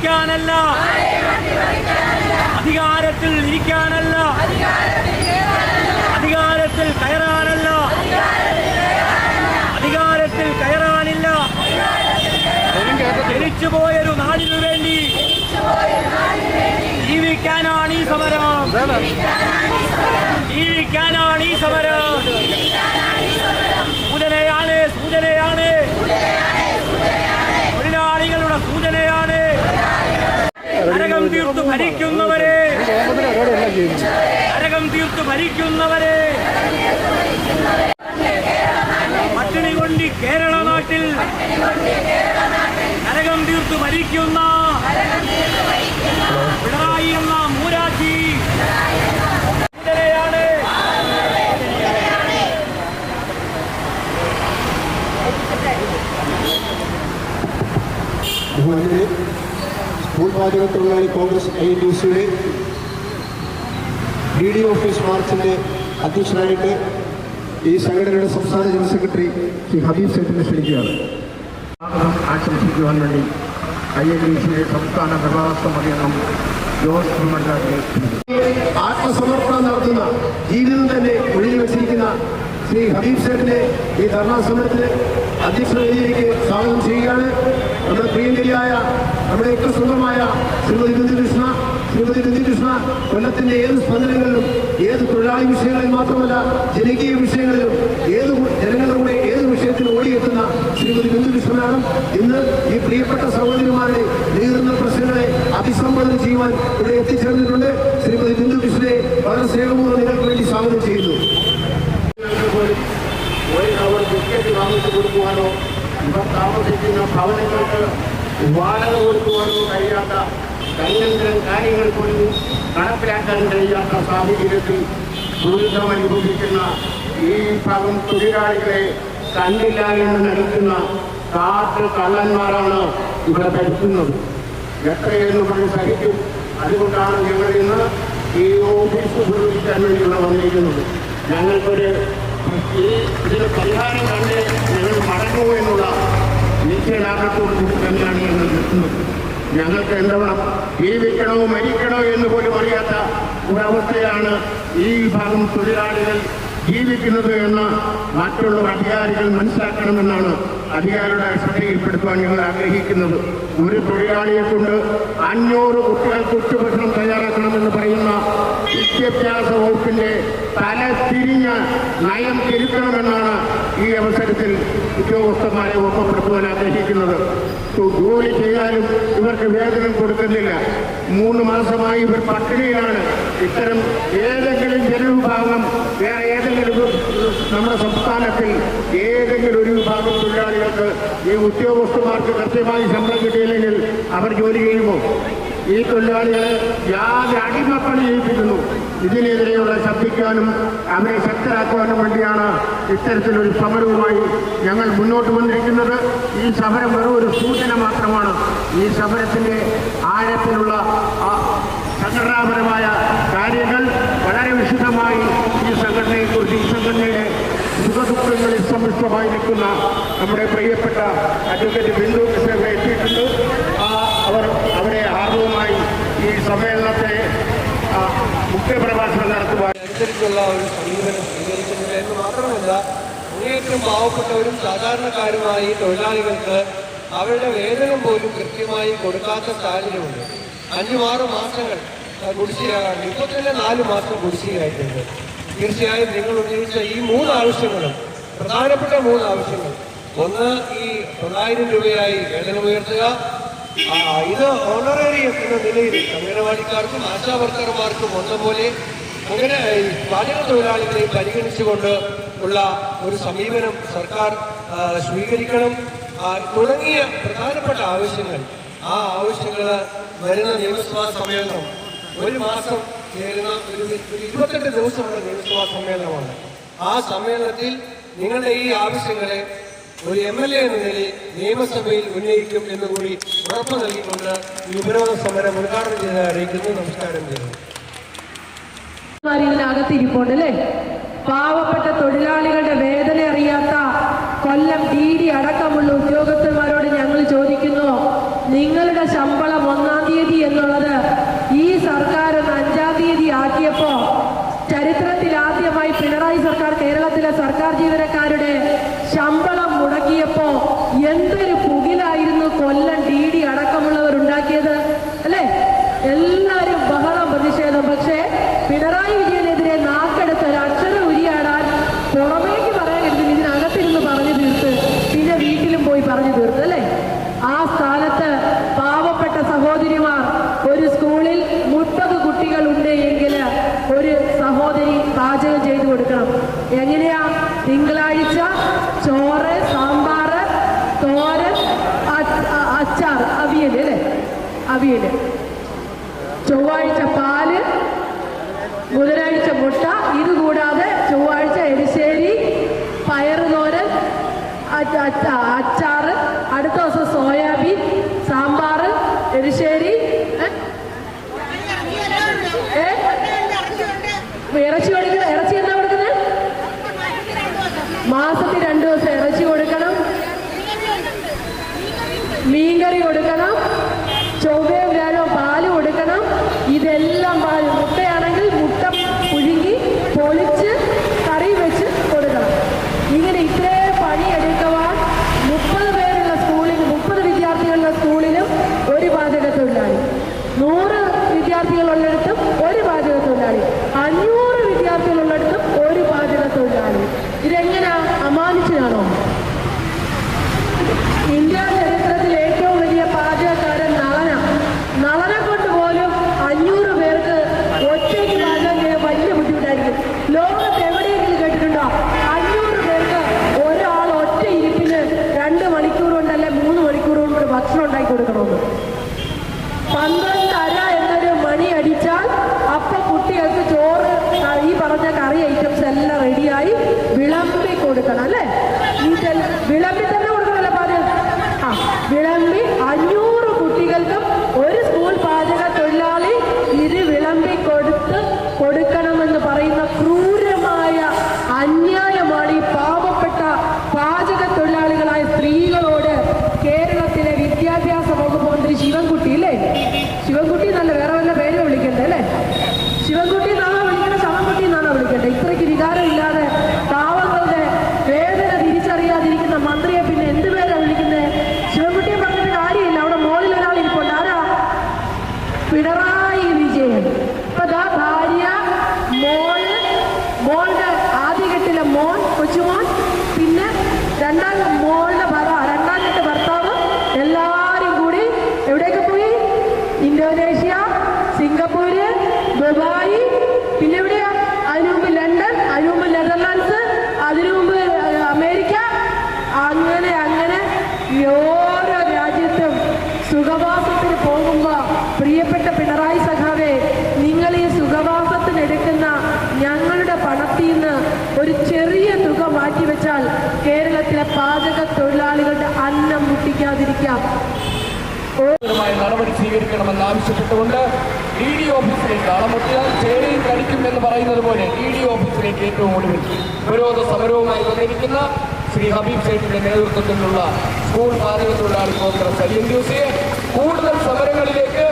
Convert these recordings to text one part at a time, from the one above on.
അട്ടിമറിക്കാനല്ല അധികാരത്തിൽ ഇരിക്കാനല്ല. അധികാരത്തിൽ കയറാനല്ല. അധികാരത്തിൽ കയറാനില്ല. ജനിച്ചുപോയൊരു നാടിനു വേണ്ടി ജീവിക്കാനാണ് ഈ സമരം. ജീവിക്കാനാണ് ഈ സമരം. സൂചനയാണ് സൂചനയാണ് തൊഴിലാളികളുടെ സൂചനയാണ് നരകം തീർത്തു ഭരിക്കുന്നവരെ. നരകം തീർത്ത് ഭരിക്കുന്നവരെ. പട്ടിണി കൊണ്ട് കേരള നാട്ടിൽ നരകം തീർത്ത് ഭരിക്കുന്ന പിണറായി എന്ന മൂരാജി. സൂചനയാണ് ബഹുമാനരെ സ്കൂൾ കോൺഗ്രസ് എൻ ഡി സിയുടെ ഡി ഡി ഓഫീസ് മാർച്ചിന്റെ അധ്യക്ഷനായിട്ട് ഈ സംഘടനയുടെ സംസ്ഥാന ജനറൽ സെക്രട്ടറി ശ്രീ ഹബീബ് സേറ്റിനെ ക്ഷണിക്കുകയാണ്. ആശംസിക്കുവാൻ വേണ്ടി ഐ എ ഡി സിയുടെ സംസ്ഥാന പ്രഭാഷ സമിതി അംഗം ജോസ് ആത്മസമർപ്പണം നടത്തുന്ന ജീവിതം തന്നെ ഒഴിഞ്ഞു വെച്ചിരിക്കുന്ന ശ്രീ ഹബീബ് സേറ്റിനെ ഈ ധർണാ സമരത്തിന് വേദിയിലേക്ക് സ്വാഗതം ചെയ്യുകയാണ്. നമ്മുടെ പ്രിയങ്കരിയായ നമ്മുടെയൊക്കെ സ്വന്തമായ ശ്രീമതി ബിന്ദു കൃഷ്ണ. ശ്രീമതി ബിന്ദു കൃഷ്ണ കൊല്ലത്തിന്റെ ഏത് സ്പന്ദനങ്ങളിലും ഏത് തൊഴിലാളി വിഷയങ്ങളിൽ മാത്രമല്ല ജനകീയ വിഷയങ്ങളിലും ഏത് ജനങ്ങളുടെ കൂടെ ഏത് വിഷയത്തിൽ ഓടിയെത്തുന്ന ശ്രീമതി കൃഷ്ണ ഇന്ന് ഈ പ്രിയപ്പെട്ട സഹോദരിമാരുടെ നേരിടുന്ന പ്രശ്നങ്ങളെ അഭിസംബോധന ചെയ്യുവാൻ ഇവിടെ എത്തിച്ചേർന്നിട്ടുണ്ട്. ശ്രീമതി ബിന്ദു കൃഷ്ണനെ വളരെ സ്നേഹപൂർവം നിങ്ങൾക്ക് വേണ്ടി സ്വാഗതം ചെയ്യുന്നു. ബിസ്ക്കറ്റ് വാങ്ങിച്ചു കൊടുക്കുവാനോ ഇവർ താമസിക്കുന്ന ഭവനങ്ങൾക്ക് വാടക കൊടുക്കുവാനോ കഴിയാത്ത ദൈനംദിനം കാര്യങ്ങൾ പോലും നടപ്പിലാക്കാൻ കഴിയാത്ത സാഹചര്യത്തിൽ ദുരിതം അനുഭവിക്കുന്ന ഈ ഭാഗം തൊഴിലാളികളെ കണ്ടില്ല എന്ന് നടിക്കുന്ന കാട്ട് കള്ളന്മാരാണ് ഇവിടെ ഭരിക്കുന്നത് എത്രയെന്ന് പറഞ്ഞ് സഹിക്കും അതുകൊണ്ടാണ് ഞങ്ങൾ ഇന്ന് ഈ ഓഫീസ് ഉപയോഗിക്കാൻ വേണ്ടിയുള്ള വന്നിരിക്കുന്നത് ഞങ്ങൾക്കൊരു ഈ ഇതിന് പരിഹാരം കണ്ട് ഞങ്ങൾ മടങ്ങൂ എന്നുള്ള നിശ്ചയദാർഢ്യത്തോടു കൂടി തന്നെയാണ് ഞങ്ങൾ നിൽക്കുന്നത്. ഞങ്ങൾക്ക് എന്താവണം? ജീവിക്കണോ മരിക്കണോ എന്ന് പോലും അറിയാത്ത ഒരവസ്ഥയാണ് ഈ വിഭാഗം തൊഴിലാളികൾ ജീവിക്കുന്നത് എന്ന് മറ്റുള്ള അധികാരികൾ മനസ്സിലാക്കണമെന്നാണ് അധികാരിയുടെ ശ്രദ്ധയിൽപ്പെടുത്തുവാൻ ഞങ്ങൾ ആഗ്രഹിക്കുന്നത് ഒരു തൊഴിലാളിയെ കൊണ്ട് അഞ്ഞൂറ് കുട്ടികൾക്ക് ഉച്ചഭക്ഷണം തയ്യാറാക്കണമെന്ന് പറയുന്ന വിദ്യാഭ്യാസ വകുപ്പിന്റെ തല തിരിഞ്ഞ നയം തിരുത്തണമെന്നാണ് ഈ അവസരത്തിൽ ഉദ്യോഗസ്ഥന്മാരെ ഓർമ്മപ്പെടുത്തുവാൻ ആഗ്രഹിക്കുന്നത്. ജോലി ചെയ്യാനും ഇവർക്ക് വേതനം കൊടുക്കുന്നില്ല. മൂന്ന് മാസമായി ഇവർ പട്ടിണിയിലാണ്. ഇത്തരം ഏതെങ്കിലും ജനവിഭാഗം വേറെ നമ്മുടെ സംസ്ഥാനത്തിൽ ഏതെങ്കിലും ഒരു വിഭാഗം തൊഴിലാളികൾക്ക് ഈ ഉദ്യോഗസ്ഥന്മാർക്ക് കൃത്യമായി ശമ്പളം കിട്ടിയില്ലെങ്കിൽ അവർ ജോലി ചെയ്യുമോ? ഈ തൊഴിലാളികളെ യാതൊരു അടിമപ്പണി ചെയ്യിപ്പിക്കുന്നു. ഇതിനെതിരെയുള്ള ശബ്ദിക്കാനും അവരെ ശക്തരാക്കുവാനും വേണ്ടിയാണ് ഇത്തരത്തിലൊരു സമരവുമായി ഞങ്ങൾ മുന്നോട്ട് വന്നിരിക്കുന്നത്. ഈ സമരം വെറും ഒരു സൂചന മാത്രമാണ്. ഈ സമരത്തിന്റെ ആഴത്തിലുള്ള സംഘടനാപരമായ കാര്യങ്ങൾ സംഘടനയെക്കുറിച്ച് സംഘടനയുടെ സുഖദുഃഖങ്ങളിൽ സമ്മിഷ്ടമായി നിൽക്കുന്ന നമ്മുടെ പ്രിയപ്പെട്ട അഡ്വക്കേറ്റ് ബിന്ദു കൃഷ്ണ എത്തിയിട്ടുണ്ട്. അവർ അവരെ ആർവമായി ഈ സമ്മേളനത്തെ മുഖ്യപ്രഭാഷണം നടത്തുവാൻ അനുസരിച്ചുള്ള ഒരു സമീപനം സ്വീകരിക്കുന്നില്ല എന്ന് മാത്രമല്ല അങ്ങേയറ്റം പാവപ്പെട്ടവരും സാധാരണക്കാരുമായി തൊഴിലാളികൾക്ക് അവരുടെ വേതനം പോലും കൃത്യമായി കൊടുക്കാത്ത സാഹചര്യമുണ്ട്. അഞ്ചു ആറ് മാസങ്ങൾ കുടിശ്ശികയാണ് ഇപ്പോൾ തന്നെ നാല് മാസം കുടിശ്ശികയായിട്ടുണ്ട് തീർച്ചയായും നിങ്ങൾ ഉന്നയിച്ച ഈ മൂന്ന് ആവശ്യങ്ങളും പ്രധാനപ്പെട്ട മൂന്ന് ആവശ്യങ്ങൾ. ഒന്ന് ഈ തൊള്ളായിരം രൂപയായി വേതനം ഉയർത്തുക. ഇത് ഓണറേറിയം എന്ന നിലയിൽ അംഗനവാടിക്കാർക്കും ആശാവർക്കർമാർക്കും ഒന്നപോലെ അങ്ങനെ പാചക തൊഴിലാളികളെ പരിഗണിച്ചുകൊണ്ട് ഉള്ള ഒരു സമീപനം സർക്കാർ സ്വീകരിക്കണം. തുടങ്ങിയ പ്രധാനപ്പെട്ട ആവശ്യങ്ങൾ. ആ ആവശ്യങ്ങൾ വരുന്ന നിയമസഭാ സമ്മേളനം ഒരു മാസം ഇരുപത്തെട്ട് ദിവസമുള്ള നിയമസഭാ സമ്മേളനമാണ്. ആ സമ്മേളനത്തിൽ നിങ്ങളുടെ ഈ ആവശ്യങ്ങളെ ഒരു എം എൽ എ എന്ന നിലയിൽ നിയമസഭയിൽ ഉന്നയിക്കും എന്നുകൂടി ഉറപ്പ് നൽകിക്കൊണ്ട് ഈ ഉപരോധ സമരം ഉദ്ഘാടനം ചെയ്ത് അറിയിക്കുന്നു. നമസ്കാരം ചെയ്യുന്നു മാർ ഇതിനകത്ത് അല്ലേ പാവപ്പെട്ട തൊഴിലാളികളുടെ വേദന അറിയാത്ത കൊല്ലം ഡി ഡി അടക്കമുള്ള ഉദ്യോഗസ്ഥന്മാരോട് ഞങ്ങൾ ചോദിക്കുന്നു നിങ്ങളുടെ ശമ്പളം ഒന്നാം തീയതി എന്നുള്ളത് ഈ സർക്കാർ ഒന്ന് അഞ്ചാം തീയതി ആക്കിയപ്പോ ചരിത്രത്തിൽ ആദ്യമായി പിണറായി സർക്കാർ കേരളത്തിലെ സർക്കാർ ജീവനക്കാരുടെ ശമ്പളം മുടക്കിയപ്പോ എന്തൊരു പുകിലായിരുന്നു കൊല്ലം ഡി ഡി അടക്കമുള്ളവർ ഉണ്ടാക്കിയത് അല്ലെ? എല്ലാവരും ബഹളം പ്രതിഷേധം പക്ഷേ പിണറായി വിജയനെതിരെ നാക്കെടുത്ത് ഒരു അക്ഷരം ഉരിയാടാൻ പുറമേക്ക് പറയാനിരുന്നു ഇതിനകത്തിരുന്ന് പറഞ്ഞു തീർത്ത് പിന്നെ വീട്ടിലും പോയി പറഞ്ഞു തീർത്ത് അല്ലേ ആ സ്ഥാനത്ത് പാവപ്പെട്ട സഹോദരിമാർ ഒരു സ്കൂളിൽ മുപ്പത് കുട്ടികളുണ്ട് എങ്കിൽ ഒരു സഹോദരി പാചകം ചെയ്തു കൊടുക്കണം എങ്ങനെയാ? തിങ്കളാഴ്ച ചോറ് സാമ്പാറ് തോരൻ അച്ചാർ അവിയൽ അല്ലേ? അവിയൽ ചൊവ്വാഴ്ച പാൽ ബുധനാഴ്ച മുട്ട ഇത് കൂടാതെ ചൊവ്വാഴ്ച എരിശ്ശേരി പയറ് തോരൻ അച്ച- അച്ച- അച്ചാറ് അടുത്ത ദിവസം സോയാബീൻ സാമ്പാർ എരിശ്ശേരി ഏ? ഏ? ഇറച്ചി കൊടുക്കണം ഇറച്ചി എന്നാ കൊടുക്കുന്നത് മാസത്തിൽ രണ്ട് ദിവസം ഇറച്ചി കൊടുക്കണം. മീൻകറി കൊടുക്കണം. ചൊവ്വയും കൊച്ചുമോൻ പിന്നെ രണ്ടാം മോളുടെ ഭർത്ത രണ്ടാം ഭർത്താവ് എല്ലാരും കൂടി എവിടേക്ക് പോയി? Indonesia Singapore Dubai. പിന്നെ എവിടെയാ? അതിനു മുമ്പ് ലണ്ടൻ അതിനു മുമ്പ് നെതർലാൻഡ്സ് അതിനു മുമ്പ് അമേരിക്ക. അങ്ങനെ അങ്ങനെ ഓരോ രാജ്യത്തും സുഖവാസത്തിന് പോകുമ്പോ പ്രിയപ്പെട്ട പിണറായി സഖാവേ നിങ്ങൾ ഈ സുഖവാസത്തിനെടുക്കുന്ന ഞങ്ങളുടെ പണത്തിൽ നിന്ന് ഒരു ചെറിയ തുക കേരളത്തിലെ പാചക തൊഴിലാളികളുടെ അന്നം മുട്ടിക്കാതിരിക്കാം. നടപടി സ്വീകരിക്കണമെന്ന് ആവശ്യപ്പെട്ടുകൊണ്ട് ഡി ഡി ഓഫീസിലേക്ക് അളമുട്ടിയാൽ ചേരയും കടിക്കും എന്ന് പറയുന്നത് പോലെ ഡി ഡി ഓഫീസിലേക്ക് ഏറ്റവും ഒടുവിൽ പ്രതിരോധ സമരവുമായി വന്നിരിക്കുന്ന ശ്രീ ഹബീബ് സേഠിന്റെ നേതൃത്വത്തിലുള്ള സ്കൂൾ പാചക തൊഴിലാളി കോൺഗ്രസ് അലിയൻ എൻ കൂടുതൽ സമരങ്ങളിലേക്ക്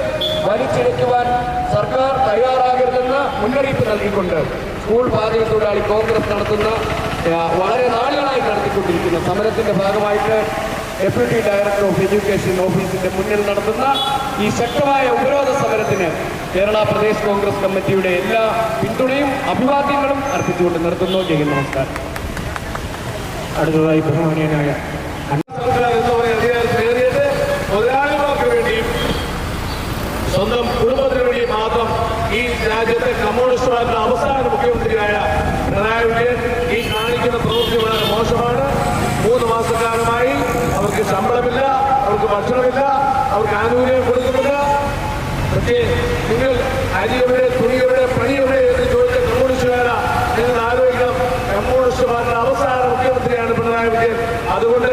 വലിച്ചിഴയ്ക്കുവാൻ സർക്കാർ തയ്യാറാകരുതെന്ന് മുന്നറിയിപ്പ് നൽകിക്കൊണ്ട് സ്കൂൾ പാചക തൊഴിലാളി കോൺഗ്രസ് നടത്തുന്ന വളരെ നാളുകളായി നടത്തിക്കൊണ്ടിരിക്കുന്ന സമരത്തിന്റെ ഭാഗമായിട്ട് ഡെപ്യൂട്ടി ഡയറക്ടർ ഓഫ് എഡ്യൂക്കേഷൻ ഓഫീസിന്റെ മുന്നിൽ നടത്തുന്ന ഈ ശക്തമായ ഉപരോധ സമരത്തിന് കേരള പ്രദേശ് കോൺഗ്രസ് കമ്മിറ്റിയുടെ എല്ലാ പിന്തുണയും അഭിവാദ്യങ്ങളും അർപ്പിച്ചുകൊണ്ട് നിർത്തുന്നു. ജയ് നമസ്കാരം. അടുത്തതായി ബഹുമാനീയനായ സ്വന്തം കുടുംബത്തിന് വേണ്ടി മാത്രം ഈ രാജ്യത്തെ കമ്മ്യൂണിസ്റ്റുകാരുടെ അവസാന മുഖ്യമന്ത്രിയായ പിണറായി വിജയൻ ഈ കാണിക്കുന്ന പ്രവൃത്തി വളരെ മോശമാണ്. മൂന്ന് മാസക്കാലമായി അവർക്ക് ശമ്പളമില്ല അവർക്ക് ഭക്ഷണമില്ല അവർക്ക് ആനുകൂല്യം കൊടുക്കുന്നില്ല. പക്ഷേ നിങ്ങൾ അരി എവിടെ തുണി എവിടെ പണി എവിടെ എന്ന് ചോദിച്ച കമ്മ്യൂണിസ്റ്റുകാരാ. നിങ്ങൾ ആലോചിക്കണം. കമ്മ്യൂണിസ്റ്റുകാരുടെ അവസാന മുഖ്യമന്ത്രിയാണ് പിണറായി വിജയൻ. അതുകൊണ്ട്